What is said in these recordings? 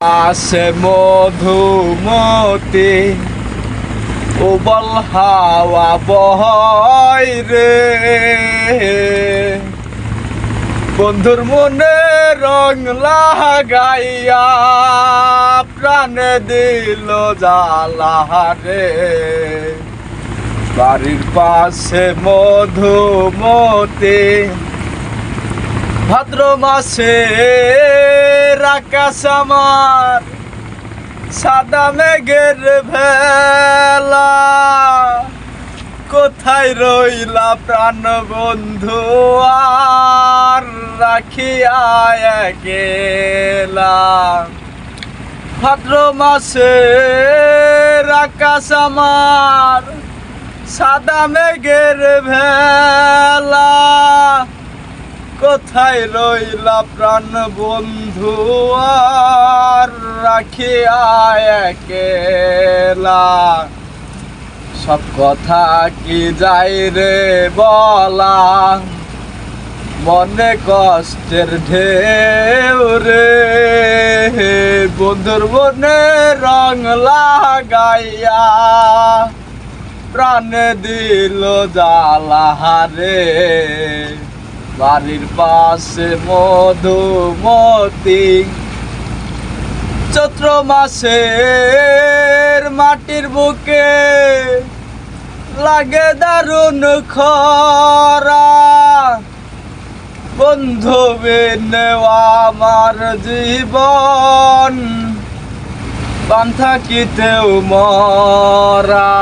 আসে মধুমতি, উবল হাওয়া বহয় রে। বন্ধুর মনে রং লাগাইয়া প্রাণে দিল জ্বালা রে বাড়ির পাশে মধুমতি, ভাদ্র মাসে আকাশ আমার, সাদা মেঘের ভেলা। কোথায় রইলা প্রাণ বন্ধু আর রাখিয়া গেলা ভাদ্র মাসে আকাশ আমার, সাদা মেঘের ভেলা। কোথায় রইলা প্রাণ বন্ধু? আর রাখিয়া একেলা। সব কথা কি যাই রে বলা? মনে কষ্টের ঢেউ রে। বন্ধুর মনে রং লাগাইয়া প্রাণ দিল জ্বালা রে বাড়ির পাশে মধুমতি। চৈত্র মাসের মাটির বুকে লাগে দারুণ খরা। বন্ধু নেওয়া আমার জীবন পান থাকিতেও মরা।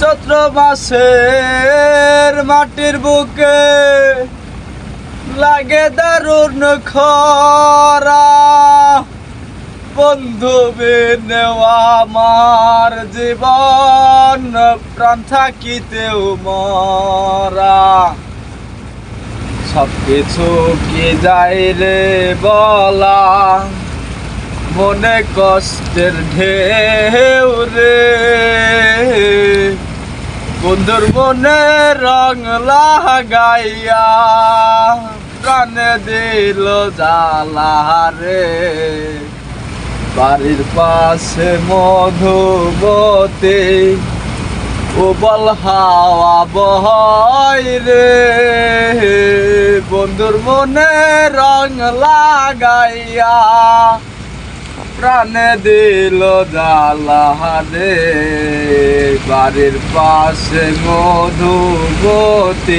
চৈত্র মাসের মাটির বুকে লাগে দারুণ খরা। বন্ধু নেওয়া আমার জীবন, প্রাণ থাকিতেও মরা। সব কিছু কি যাই রে বলা? মনে কষ্টের ঢেউ রে। বন্ধুর রং লাগাইয়া প্রাণে দিল জ্বালা রে বাড়ির পাশে মধুমতি উবল হাওয়া বহয় রে। বন্ধুর মনে রং লাগাইয়া প্রাণে দিল জালাহারে বাড়ির পাশে মধুমতি